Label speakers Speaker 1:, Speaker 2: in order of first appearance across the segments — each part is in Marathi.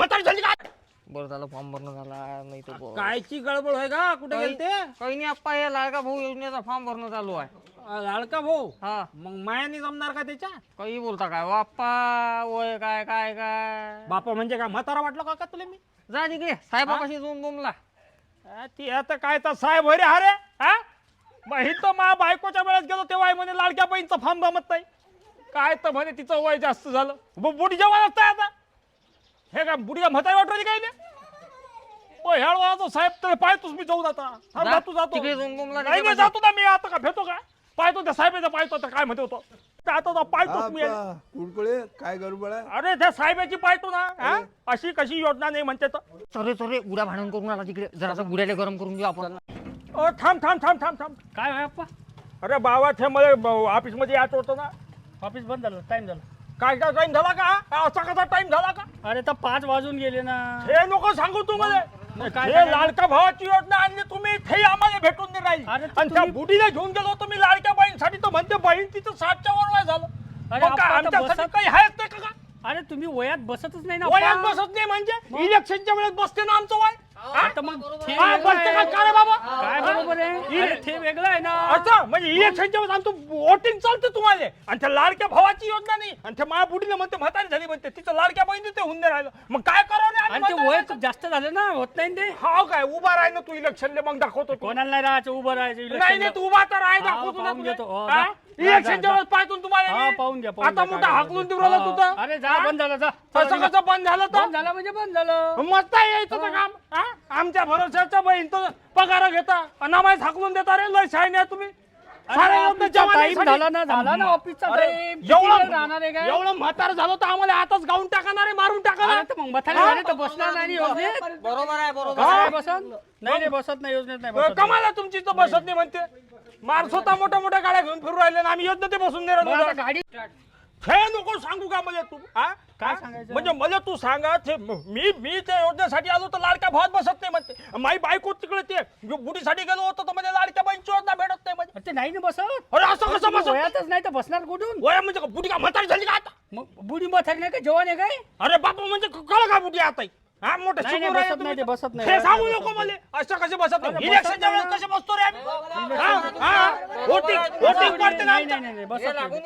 Speaker 1: म्हातारी झाली का
Speaker 2: बरं झालं फॉर्म भरणं झाला. नाही तर बरं.
Speaker 1: कायची गडबड आहे का कुठे
Speaker 2: काही-
Speaker 1: गेलते?
Speaker 2: काही नाही आप्पा हे लाडका भाऊ योजनेचा फॉर्म भरणं चालू आहे.
Speaker 1: अ, लाडका भाऊ?
Speaker 2: हा.
Speaker 1: मग मायाने जमणार का त्याच्या?
Speaker 2: काही बोलता काय? हो आप्पा वय काय काय काय?
Speaker 1: बापा म्हणजे काय म्हातारा वाटलं का का तुला मी?
Speaker 2: जा तिकडे साहेबापाशी जाऊन बोमला
Speaker 1: अ, ती आता काय तर साहेब होय रे हा रे? हा? तर मा बायकोच्या वेळेस गेलो तेव्हा म्हणे लाडक्या बहीणचा फॉर्म जमत नाही. काय तर म्हणे तिचं वय जास्त झालं. ब- बुडीच्या वयात काय आता. हे काय बुडीच्या म्हातारी वाटली काय नाही ओ ह्याळ वाजतो साहेब तर पाहतोच मी जाऊन आता. थांब,
Speaker 2: जा,
Speaker 1: जातो जातो.
Speaker 2: तिकडे
Speaker 1: नाही नाही जातो ना मी आता का भेटतो का? पाहतो त्या साहेबाचा पाहतो आता काय म्हणते होतो आता तो पाहतोच मी.
Speaker 3: कुडकुळे काय गडबड आहे?
Speaker 1: अरे त्या साहेबाची पाहतो ना हा? अशी कशी योजना नाही म्हणते तर
Speaker 2: चरे चरे उड्या भांडण करून आला तिकडे. जरासं गुड्याला गरम करून घेऊ आपण.
Speaker 1: ओ थांब थांब थांब थांब थांब.
Speaker 4: काय आहे अप्पा
Speaker 1: अरे बाबा ते मला ऑफिसमध्ये यायचं होतं ना.
Speaker 4: ऑफिस बंद झालं टाइम झाला.
Speaker 1: काय काय टाइम झाला का? असा कसा टाइम झाला का?
Speaker 4: अरे तर पाच वाजून गेले ना
Speaker 1: हे नको सांगू तू मला
Speaker 4: मग काय
Speaker 1: हे
Speaker 4: सांगायचं?
Speaker 1: लाडका भावाची योजना आणली तुम्ही ते आम्हाला भेटून नाही राहिली
Speaker 4: अरे
Speaker 1: आणि त्या
Speaker 4: तुम्ही-
Speaker 1: बुडीला घेऊन गेलो तुम्ही लाडक्या बहीणसाठी तर म्हणते बहीण तिचं सातच्या वर वय झालं
Speaker 4: अरे
Speaker 1: मग काय
Speaker 4: आपण
Speaker 1: आमच्यासाठी
Speaker 4: बसत-
Speaker 1: काही आहेच नाही का
Speaker 4: अरे तुम्ही वयात बसतच नाही ना
Speaker 1: वयात
Speaker 4: अप्पा.
Speaker 1: बसत नाही म्हणजे इलेक्शनच्या वेळेस बसते ना आमचं वय?
Speaker 4: आता मग ते
Speaker 1: हा,
Speaker 4: वेगळं
Speaker 1: बसते का
Speaker 4: आहे.
Speaker 1: का रे बाबा
Speaker 4: काय बरोबर आहे अरे ते वेगळं आहे ना
Speaker 1: अच्छा म्हणजे इलेक्शनच्या वेळेस आमचं वोटिंग चालतं तुम्हाला आणि त्या लाडक्या भावाची योजना नाही आणि त्या माझ्या बुडीला म्हणते म्हातारी झाली म्हणते तिचं लाडक्या बहिणी ते होऊन नाही राहिलं मग काय करावं रे आम्ही
Speaker 4: आणि ते वय
Speaker 1: माणसं?
Speaker 4: जास्त झालं ना होत नाही ना ते
Speaker 1: हा काय उभा राह ना तू इलेक्शनला मग दाखवतो तू.
Speaker 4: कोणाला नाही राहायचं उभं राहायचं
Speaker 1: नाही
Speaker 4: election
Speaker 1: नाही
Speaker 4: ला.
Speaker 1: तू उभा तर आहे
Speaker 4: हा,
Speaker 1: दाखवतो ना
Speaker 4: पाहून घेतो. हो. जा.
Speaker 1: हा?
Speaker 4: जा,
Speaker 1: इलेक्शनच्या
Speaker 4: जा.
Speaker 1: वेळेस
Speaker 4: हा. पाहून घ्या पाहून
Speaker 1: आता
Speaker 4: घ्या,
Speaker 1: मोठा
Speaker 4: काय
Speaker 1: हाकलून देऊ. राहिला तुझं.
Speaker 4: हा, अरे जा बंद झालं जा.
Speaker 1: कसं बंद झालं तर?
Speaker 4: बंद झालं म्हणजे बंद झालं.
Speaker 1: मस्त आहे यायचं तर काम. हा? आमच्या भरोश्याच्या बहीण तर पगार घेता. अनामाय हाकलून देता रे लय शाईन आहे तुम्ही.
Speaker 4: ऑफिसचा टाइम झाला. ना झाला ना ऑफिसचा टाइम वेळ राहणार आहे
Speaker 1: एवढं
Speaker 4: काय?
Speaker 1: एवढं म्हातार झालं तर आम्हाला आताच गाऊन टाकणार आहे मारून टाकणार
Speaker 4: मग म्हातारे झाले तर बसणार नाही योजनेत
Speaker 2: बरोबर आहे बरोबर
Speaker 4: बसत? नाही नाही बसत नाही योजनेत नाही बसत.
Speaker 1: कमाल आहे तुमची तर बसत नाही म्हणते. मार स्वतः मोठ्या मोठ्या गाड्या घेऊन फिरू राहिले ना आम्ही योजना ते बसून नाही
Speaker 4: मग आता
Speaker 1: राहिलो
Speaker 4: गाडी
Speaker 1: हे नको सांगू का मला तू? हा?
Speaker 4: काय? सांगायचं?
Speaker 1: म्हणजे मला तू सांगा ते मी मी त्या योजनेसाठी आलो तर लाडक्या भावात बसत नाही म्हणते. माई बायको तिकडे ते जो बुडीसाठी गेलो होतो तर म्हणजे
Speaker 4: ते नाही ना बसत
Speaker 1: अरे असं कसं
Speaker 4: तुम्ही
Speaker 1: बसत
Speaker 4: वयातच नाही तर बसणार कुठून
Speaker 1: वया म्हणजे का बुडी का म्हातारी झाली का आता
Speaker 4: मग बुडी म्हातारी नाही का जवान आहे काय
Speaker 1: अरे बापा म्हणजे कळ का बुडी आता हा मोठं
Speaker 4: नाही, बसत नाही. ते बसत नाही.
Speaker 1: हे सांगू नको. मला असं कसे बसत नाही इलेक्शनच्या वेळेस कसे बसतो रे आम्ही हा? हा? ना
Speaker 4: नाही
Speaker 1: आमच्या.
Speaker 4: नाही नाही बसत नाही.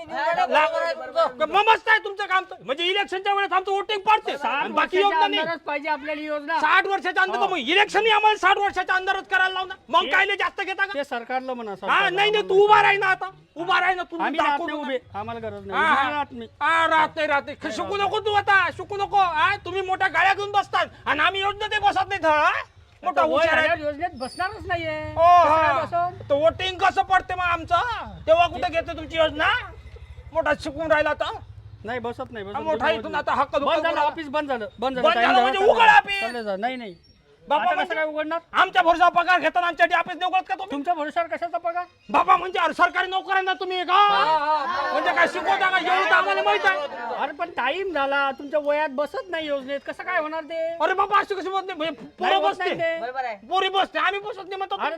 Speaker 1: मस्त आहे तुमचं काम तर. म्हणजे इलेक्शनच्या वेळेस आमचं वोटिंग पडते. आणि बाकी योजना नाही.
Speaker 4: अंदरच पाहिजे आपल्याला ही योजना.
Speaker 1: साठ वर्षाच्या अंदर तर मग इलेक्शन आम्हाला साठ वर्षाच्या अंदरच करायला लावणार. मग काय लय जास्त घेता का?
Speaker 4: ते सरकारला म्हणा
Speaker 1: हा
Speaker 4: सरकारला.
Speaker 1: नाही नाही तू उभा राही ना आता. उभा राही ना तू
Speaker 4: आम्ही राहत
Speaker 1: दाखव.
Speaker 4: उभे. आम्हाला गरज
Speaker 1: हा,
Speaker 4: नाही.
Speaker 1: हा.
Speaker 4: उभे राहत नाही.
Speaker 1: हा, राहत नाही राहत नाही. शिकू नको तू आता शिकू नको. हा तुम्ही मोठ्या गाड्या घेऊन बसतात आणि आम्ही योजना ते बसत नाही धड, हा? मोठा
Speaker 4: आता वय
Speaker 1: हुशार आहे.
Speaker 4: झाल्यावर योजनेत बसणारच नाहीये. कसं काय
Speaker 1: हा. तर वोटिंग कसं पडते मग आमचं? तेव्हा कुठे घेते तुमची योजना? मोठा शिकून राहिला आता
Speaker 4: नाही बसत नाही बसत
Speaker 1: मोठा. इथून आता हक्क
Speaker 4: बंद झालं ऑफिस बंद झालं. बंद झालं
Speaker 1: बंद
Speaker 4: time
Speaker 1: झालं म्हणजे उघड ऑफिस.
Speaker 4: नाही नाही.
Speaker 1: बाबा
Speaker 4: आता
Speaker 1: म्हणजे
Speaker 4: कसं काय उघडणार?
Speaker 1: आमच्या भरोसा पगार घेताना आमच्या ऑफिस उघडत का तुम्ही?
Speaker 4: तुमच्या भरोशावर कशाचा पगार?
Speaker 1: बाबा म्हणजे अरे सरकारी नोकऱ्यांना तुम्ही का म्हणजे काय शिकवता का? एवढं तर आम्हाला माहीत आहे.
Speaker 4: अरे पण टाइम झाला तुमच्या वयात बसत नाही योजनेत. कसं काय होणार ते?
Speaker 1: अरे बाबा अशी कशी बोलत नाही म्हणजे
Speaker 4: नाही
Speaker 1: पोरं
Speaker 4: होत नाही
Speaker 1: बसते.
Speaker 4: ते.
Speaker 2: बरोबर आहे.
Speaker 1: पोरी बसते आम्ही बसत नाही म्हणतो
Speaker 4: अरे